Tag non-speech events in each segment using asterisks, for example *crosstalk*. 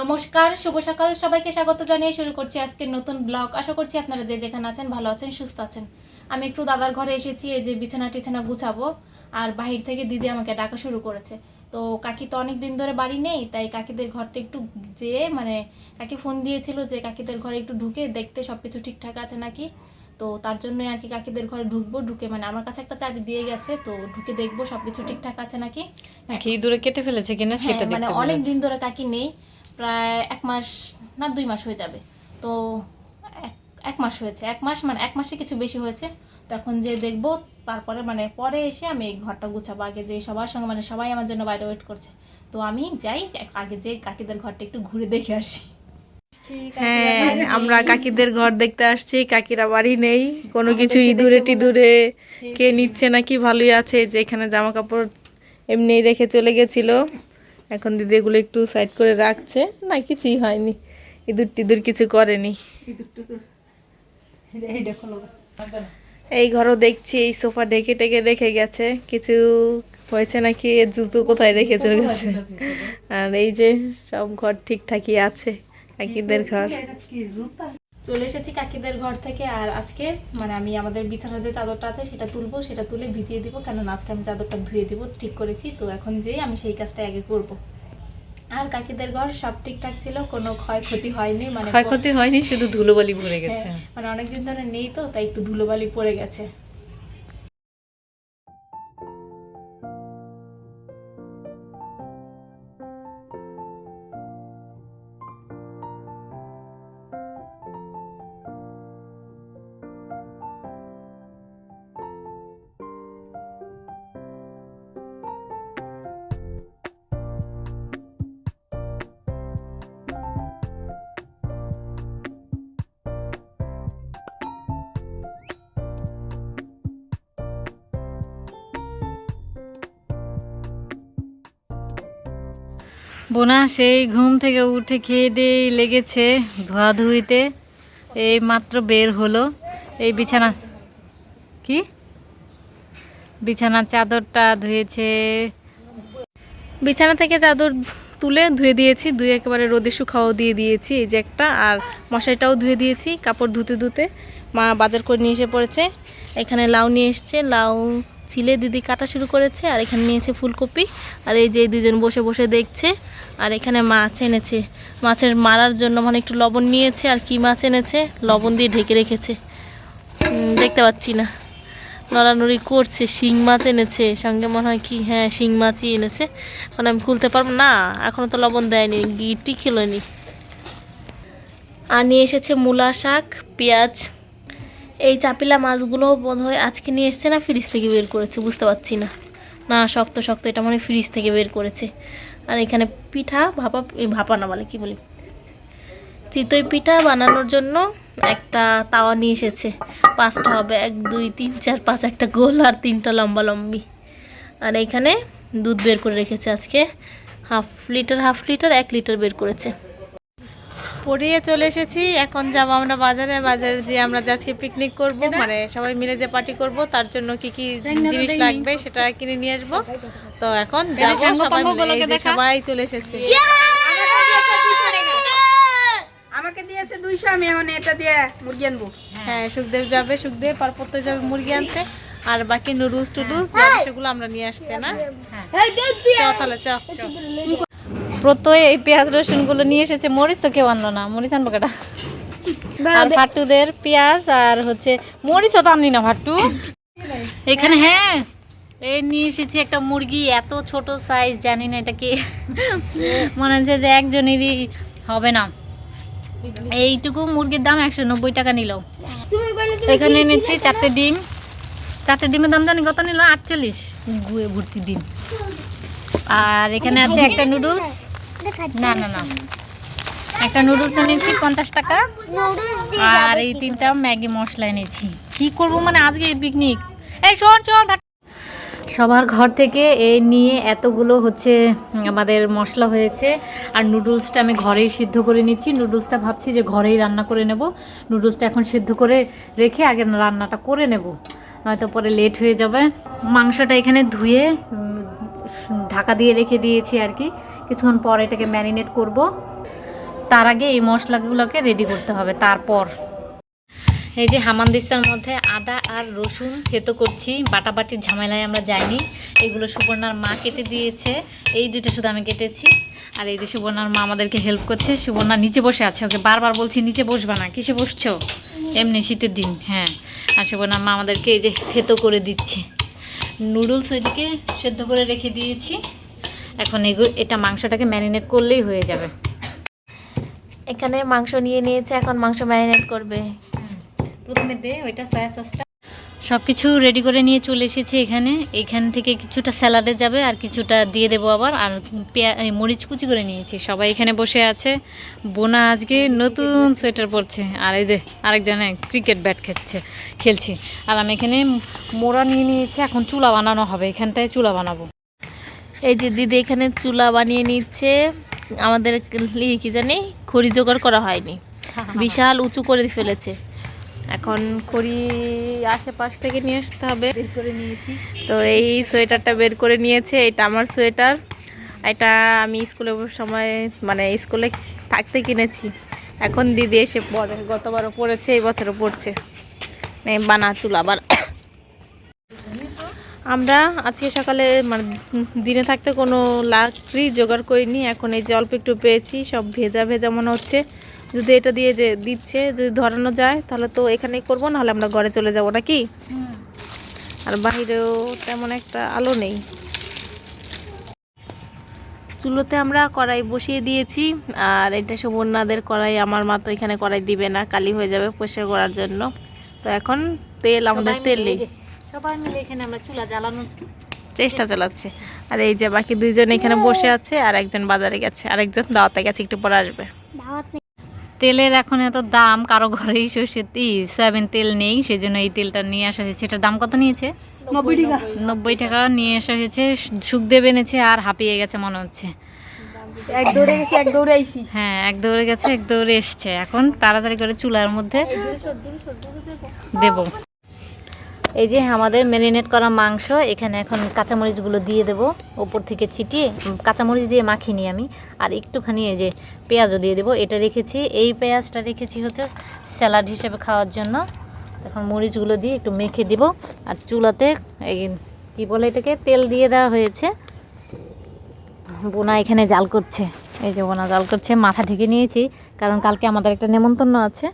নমস্কার শুভ সকাল। সবাইকে স্বাগত জানিয়ে শুরু করছি আজকের নতুন ব্লগ। আশা করছি আপনারা যে যেখানে আছেন ভালো আছেন সুস্থ আছেন। আমি একটু দাদার ঘরে এসেছি এই যে বিছানা টিছানা গুছাবো। আর বাহির থেকে দিদি আমাকে ডাকা শুরু করেছে। তো কাকি তো অনেক দিন ধরে বাড়ি নেই তাই কাকিদের ঘরটা একটু যেয়ে মানে কাকি ফোন দিয়েছিল যে কাকিদের ঘরে একটু ঢুকে দেখতে সবকিছু ঠিকঠাক আছে নাকি। তো তার জন্যই আর কি কাকিদের ঘরে ঢুকবো ঢুকে মানে আমার কাছে একটা চাবি দিয়ে গেছে তো ঢুকে দেখব সবকিছু ঠিকঠাক আছে নাকি। নাকি ইঁদুরে কেটে ফেলেছে কিনা সেটা হ্যাঁ, মানে অনেক দিন ধরে কাকি নেই। প্রায় এক মাস না দুই মাস হয়ে যাবে। তো এক- এক মাস হয়েছে। এক মাস মানে এক মাসে কিছু বেশি হয়েছে। তখন যে দেখব তারপরে মানে পরে এসে আমি এই ঘরটা গুছাবো। আগে যে সবার সঙ্গে মানে সবাই আমার জন্য বাইরে ওয়েট করছে। তো আমি যাই আগে যে কাকিদের ঘরটা একটু ঘুরে দেখে আসি। হ্যাঁ আমরা কাকিদের ঘর দেখতে আসছি। কাকিরা বাড়ি নেই। কোনো কিছু ইঁদুরে টিদুরে কে নিচ্ছে নাকি ভালোই আছে। যে এখানে জামা কাপড় এমনি রেখে চলে গেছিল। এখন দিদি এগুলো একটু সাইড করে রাখছে। না, কিছুই হয়নি। ইঁদুর টিদুর কিছু করেনি। এই ঘরও দেখছি, এই সোফা ডেকে টেকে রেখে গেছে। কিছু হয়েছে নাকি? এর জুতো কোথায় রেখে চলে গেছে? আর এই যে সব ঘর ঠিকঠাকই আছে কাকিদের ঘর। চলে এসেছি কাকিদের ঘর থেকে আর আজকে মানে আমি আমাদের বিছানার যে চাদরটা আছে সেটা তুলবো সেটা তুলে ভিজিয়ে দিব কেননা আজকে আমি চাদরটা ধুয়ে দিব ঠিক করেছি তো এখন যেই আমি সেই কাজটা আগে করব। আর কাকিদের ঘর সব ঠিকঠাক ছিল কোনো ক্ষয়ক্ষতি হয়নি মানে ক্ষয়ক্ষতি হয়নি শুধু ধুলোবালি পড়ে গেছে। হ্যাঁ, মানে অনেকদিন ধরে নেই তো তাই একটু ধুলোবালি পড়ে গেছে। বোনা সেই ঘুম থেকে উঠে খেয়ে দিয়ে লেগেছে ধোয়াধুয়িতে এই মাত্র বের হলো। এই বিছানা। কি? বিছানার চাদরটা ধুয়েছে। বিছানা থেকে চাদর তুলে ধুয়ে দিয়েছি। ধুয়ে একেবারে রোদে শুকাও দিয়ে দিয়েছি। এই যে একটা। আর মশারিটাও ধুয়ে দিয়েছি কাপড় ধুতে ধুতে। মা বাজার করে নিয়ে এসে পড়েছে। এখানে লাউ নিয়ে এসছে। লাউ ছিলে দিদি কাটা শুরু করেছে, আর এখানে নিয়েছে ফুলকপি, আর এই যে দুজন বসে বসে দেখছে, আর এখানে মাছ এনেছে। মাছের মারার জন্য মানে একটু লবণ নিয়েছে, আর কি মাছ এনেছে, লবণ দিয়ে ঢেকে রেখেছে। দেখতে পাচ্ছি না। নড়ানড়ি করছে, শিং মাছ এনেছে, সঙ্গে মনে হয় কি হ্যাঁ শিং মাছই এনেছে। মানে আমি খুলতে পারব, না এখনও তো লবণ দেয়নি গিটি খেলোনি। আর নিয়ে এসেছে মূলা শাক, পেঁয়াজ এই চাপিলা মাছগুলো বোধ হয় আজকে নিয়ে এসছে না ফ্রিজ থেকে বের করেছে, বুঝতে পারছি না। না, শক্ত শক্ত, এটা মানে ফ্রিজ থেকে বের করেছে। আর এখানে পিঠা, ভাপা ভাপা না বলে, কি বলি? চিতই পিঠা বানানোর জন্য একটা তাওয়া নিয়ে এসেছে। পাঁচটা হবে, এক, দুই, তিন, চার, পাঁচ, একটা গোল আর তিনটা লম্বা লম্বি। আর এখানে দুধ বের করে রেখেছে আজকে। হাফ লিটার হাফ লিটার, এক লিটার বের করেছে। পড়িয়ে চলে এসেছি। এখন যাব আমরা বাজারে। বাজারে যে আমরা যে আজকে পিকনিক করব মানে সবাই মিলে যে পার্টি করব তার জন্য কি কি জিনিস লাগবে সেটা কিনে নিয়ে আসব। তো এখন যাব সবাই মিলে। যে সবাই চলে এসেছে। আমাকে দিয়েছে দুইশো আমি এখন এটা দিয়ে মুরগি আনব। হ্যাঁ। সুখদেব যাবে সুখদেব আর পড়তে যাবে মুরগি আনতে। আর বাকি নুডলস টুডলস যাবে সেগুলো আমরা নিয়ে আসতে না? চ তাহলে চ প্রত্যয় এই পেঁয়াজ রসুনগুলো নিয়ে এসেছে। মরিচ তো কেউ আনলো না। মরিচ আনব কেটা? আর ফাট্টুদের পেঁয়াজ আর হচ্ছে মরিচও তো আনলি না ফাট্টু এখানে হ্যাঁ। এই নিয়ে এসেছি একটা মুরগি এত ছোট সাইজ জানি না এটা কি। মনে হচ্ছে যে একজনেরই হবে না। এইটুকু মুরগির দাম একশো নব্বই টাকা নিল। এখানে এনেছি চারটে ডিম। চারটে ডিমের দাম জানি কত নিল? আটচল্লিশ। গুয়ে ভর্তি ডিম। আর এখানে আছে একটা নুডলস। না না না। একটা নুডলস এনেছি পঞ্চাশ টাকা। আর এই তিনটা ম্যাগি মশলা এনেছি। কি করব মানে আজকে পিকনিক এই শোন শোন সবার ঘর থেকে এই নিয়ে এতগুলো হচ্ছে আমাদের মশলা হয়েছে। আর নুডলসটা আমি ঘরেই সিদ্ধ করে নিচ্ছি। নুডলসটা ভাবছি যে ঘরেই রান্না করে নেব। নুডলসটা এখন সিদ্ধ করে রেখে আগে রান্নাটা করে নেব। নয়তো পরে লেট হয়ে যাবে। মাংসটা এখানে ধুয়ে ঢাকা দিয়ে রেখে দিয়েছি আর কি। কিছুক্ষণ পর এটাকে ম্যারিনেট করব। তার আগে এই মশলাগুলোকে রেডি করতে হবে, তারপর। এই যে হামানদিস্তার মধ্যে আদা আর রসুন থেতো করছি, বাটাবাটির ঝামেলায় আমরা যাইনি। এগুলো সুবর্ণার মা কেটে দিয়েছে, এই দুইটা শুধু আমি কেটেছি। আর এই যে সুবর্ণার মা আমাদেরকে হেল্প করছে, সুবর্ণা নিচে বসে আছে, ওকে বারবার বলছি, নিচে বসবা না, কিসে বসছো? এমনি শীতের দিন হ্যাঁ। আর সুবর্ণার মা আমাদেরকে এই যে থেতো করে দিচ্ছে। নুডলস ওইদিকে সেদ্ধ করে রেখে দিয়েছি। এখন এগুলো এটা মাংসটাকে ম্যারিনেট করলেই হয়ে যাবে। এখানে মাংস নিয়ে নিয়েছে এখন মাংস ম্যারিনেট করবে। প্রথমে দে ওইটা সয়া সসটা সব কিছু রেডি করে নিয়ে চলে এসেছি এখানে। এখান থেকে কিছুটা স্যালাডে যাবে আর কিছুটা দিয়ে দেবো আবার। আর পেঁয়া মরিচ কুচি করে নিয়েছি। সবাই এখানে বসে আছে। বোনা আজকে নতুন সোয়েটার পরছে। আর এই যে আরেকজনে ক্রিকেট ব্যাট খেলছে খেলছি। আর আমি এখানে মোড়া নিয়ে নিয়েছি। এখন চুলা বানানো হবে। এখানটায় চুলা বানাবো। এই যে দিদি এখানে চুলা বানিয়ে নিচ্ছে। আমাদের কি জানি খড়ি জোগাড় করা হয়নি। *laughs* বিশাল উঁচু করে ফেলেছে। এখন খড়ি আশেপাশ থেকে নিয়ে আসতে হবে। বের করে নিয়েছি। তো এই সোয়েটারটা বের করে নিয়েছে। এটা আমার সোয়েটার। এটা আমি স্কুলে সময় মানে স্কুলে থাকতে কিনেছি। এখন দিদি এসে পরে গতবারও পড়েছে এই বছরও পড়ছে বানা চুলা আবার আমরা আজকে সকালে মানে দিনে থাকতে কোনো লাকড়ি জোগাড় করিনি এখন এই যে অল্প একটু পেয়েছি সব ভেজা ভেজা মনে হচ্ছে। যদি এটা দিয়ে যে দিচ্ছে যদি ধরানো যায় তাহলে তো এখানেই করব নাহলে আমরা ঘরে চলে যাব নাকি? আর বাইরেও তেমন একটা আলো নেই। চুলোতে আমরা কড়াই বসিয়ে দিয়েছি আর এটা সুবর্ণাদের কড়াই আমার মা তো এখানে কড়াই দিবে না কালি হয়ে যাবে পরিষ্কার করার জন্য। তো এখন তেল আমাদের তেল নেই। সবাই মিলে এখানে আমরা চুলা জ্বালানোর চেষ্টা চালাচ্ছে। আর এই যে বাকি দুইজন এখানে বসে আছে আর একজন বাজারে গেছে আর একজন দাওয়াতে গেছে একটু পরে আসবে। তেলের এখন এত দাম কারও ঘরেই সর্ষের ই সয়াবিন তেল নেই সেই জন্য এই তেলটা নিয়ে আসা হয়েছে। এটার দাম কত নিয়েছে? নব্বই টাকা। নব্বই টাকা নিয়ে আসা হয়েছে সুখদেব এনেছে আর হাঁপিয়ে গেছে মনে হচ্ছে। এক দৌড়ে গেছি এক দৌড়ে আইছি। হ্যাঁ এক দৌড়ে গেছে এক দৌড়ে এসছে। এখন তাড়াতাড়ি করে চুলার মধ্যে দেব। এই যে আমাদের ম্যারিনেট করা মাংস, এখানে এখন কাঁচামরিচগুলো দিয়ে দেব, ওপর থেকে ছিটিয়ে কাঁচামরিচ দিয়ে মাখিনি আমি, আর একটুখানি এই যে পেঁয়াজও দিয়ে দেবো, এটা রেখেছি, এই পেঁয়াজটা রেখেছি হচ্ছে স্যালাড হিসেবে খাওয়ার জন্য, এখন মরিচগুলো দিয়ে একটু মেখে দিব, আর চুলাতে এই কী বলে এটাকে, তেল দিয়ে দেওয়া হয়েছে, বোনা এখানে জাল করছে, এই যে বোনা জাল করছে, মাথা ঢেকে নিয়েছি, কারণ কালকে আমাদের একটা নেমন্তন্ন আছে।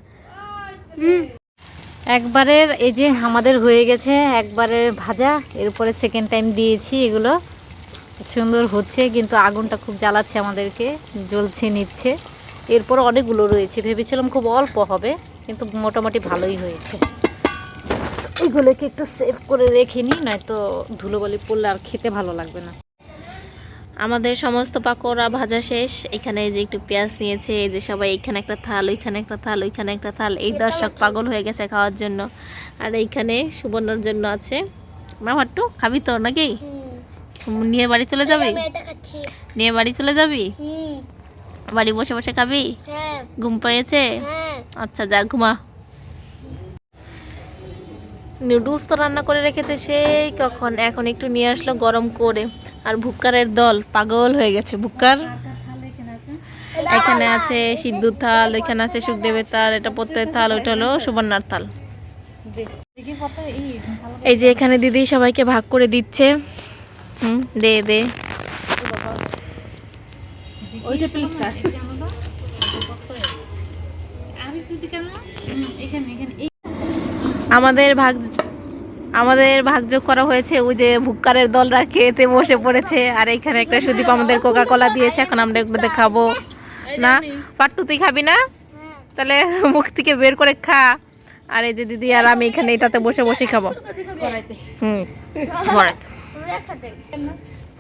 একবারের এই যে আমাদের হয়ে গেছে, একবারের ভাজা এরপরে সেকেন্ড টাইম দিয়েছি এগুলো। সুন্দর হচ্ছে, কিন্তু আগুনটা খুব জ্বালাচ্ছে আমাদেরকে, জ্বলছে, নিচ্ছে। এরপর অনেকগুলো রয়েছে, ভেবেছিলাম খুব অল্প হবে, কিন্তু মোটামুটি ভালোই হয়েছে। এগুলোকে একটু সেভ করে রেখে নিই, নয়তো ধুলোবালি পড়লে আর খেতে ভালো লাগবে না। আমাদের সমস্ত পাকোড়া ভাজা শেষ। এখানে এই যে একটু পেঁয়াজ নিয়েছে এই যে সবাই এখানে একটা থাল ওইখানে একটা থাল ওইখানে একটা থাল। এই দর্শক পাগল হয়ে গেছে খাওয়ার জন্য। আর এইখানে সুবর্ণর জন্য আছে। মামাট্টু খাবি তো নাকি? নিয়ে বাড়ি চলে যাবি? নিয়ে বাড়ি চলে যাবি? বাড়ি বসে বসে খাবি? ঘুম পেয়েছে? আচ্ছা যা ঘুমা। নুডলস তো রান্না করে রেখেছে সেই কখন? এখন একটু নিয়ে আসলো গরম করে। আর ভুক্কারের দল পাগল হয়ে গেছে। ভুক্কার? এখানে আছে সিদ্ধুর থাল এখানে আছে সুখদেবের থাল এটা প্রত্যয়ের থাল ওইটা হলো সুবর্ণার থাল এই যে এখানে দিদি সবাইকে ভাগ করে দিচ্ছে। হুম দে দে। আমাদের ভাগ আমাদের ভাগযোগ করা হয়েছে ওই যে ভুক্কারের দলরা খেতে বসে পড়েছে আর এখানে একটা সুদীপ আমাদের কোকা কোলা দিয়েছে এখন আমরা এগুলোতে খাব। না? পাট্টু তুই খাবি না? তাহলে মুখ থেকে বের করে খা। আর এই যে দিদি আর আমি এখানে এটাতে বসে বসে খাব। হুম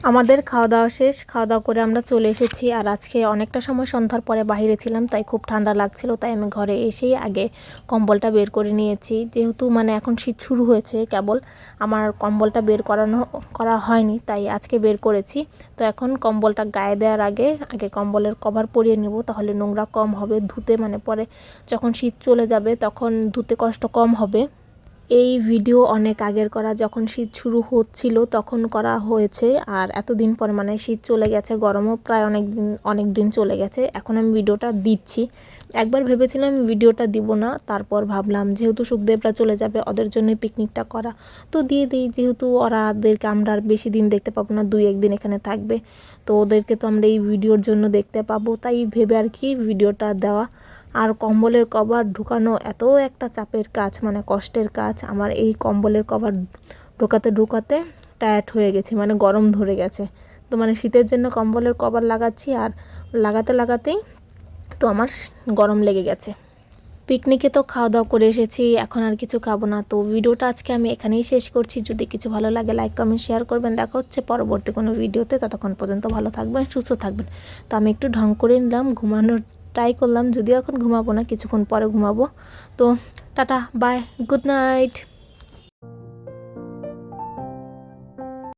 আমাদের খাওয়া দাওয়া শেষ খাওয়া দাওয়া করে আমরা চলে এসেছি আর আজকে অনেকটা সময় সন্ধ্যার পরে বাইরে ছিলাম, তাই খুব ঠান্ডা লাগছিল, তাই আমি ঘরে এসেই আগে কম্বলটা বের করে নিয়েছি। যেহেতু মানে এখন শীত শুরু হয়েছে কেবল, আমার কম্বলটা বের করানো, করা হয়নি, তাই আজকে বের করেছি। তো এখন কম্বলটা গায়ে দেওয়ার আগে আগে কম্বলের কভার পরিয়ে নেব, তাহলে নোংরা কম হবে, ধুতে মানে পরে যখন শীত চলে যাবে তখন ধুতে কষ্ট কম হবে। এই ভিডিও অনেক আগের করা, যখন শীত শুরু হচ্ছিল তখন করা হয়েছে। আর এতদিন পর মানে শীত চলে গেছে, গরমও প্রায় অনেক দিন অনেক দিন চলে গেছে। এখন আমি ভিডিওটা দিচ্ছি। একবার ভেবেছিলাম ভিডিওটা দিব না, তারপর ভাবলাম যেহেতু সুখদেবরা চলে যাবে, ওদের জন্য পিকনিকটা করা। তো দিয়ে দিই, যেহেতু ওরাদেরকে আমরা আর বেশি দিন দেখতে পাবো না, দুই একদিন এখানে থাকবে। তো ওদেরকে তো আমরা এই ভিডিওর জন্য দেখতে পাবো। তাই ভেবে আর কি ভিডিওটা দেওয়া। আর কম্বলের কভার ঢুকানো এত একটা চাপের কাজ মানে কষ্টের কাজ। আমার এই কম্বলের কভার ঢোকাতে ঢোকাতে টায়ার্ড হয়ে গেছে মানে গরম ধরে গেছে। তো মানে শীতের জন্য কম্বলের কভার লাগাচ্ছি আর লাগাতে লাগাতেই তো আমার গরম লেগে গেছে। পিকনিকে তো খাওয়া দাওয়া করে এসেছি, এখন আর কিছু খাব না। তো ভিডিওটা আজকে আমি এখানেই শেষ করছি। যদি কিছু ভালো লাগে লাইক কমেন্ট শেয়ার করবেন। দেখা হচ্ছে পরবর্তী কোনো ভিডিওতে। ততক্ষণ পর্যন্ত ভালো থাকবেন, সুস্থ থাকবেন। তো আমি একটু ঢং করে নিলাম, ঘুমানোর ট্রাই করলাম যদিও এখন ঘুমাবো না কিছুক্ষণ পরে ঘুমাবো। তো টাটা বাই গুড নাইট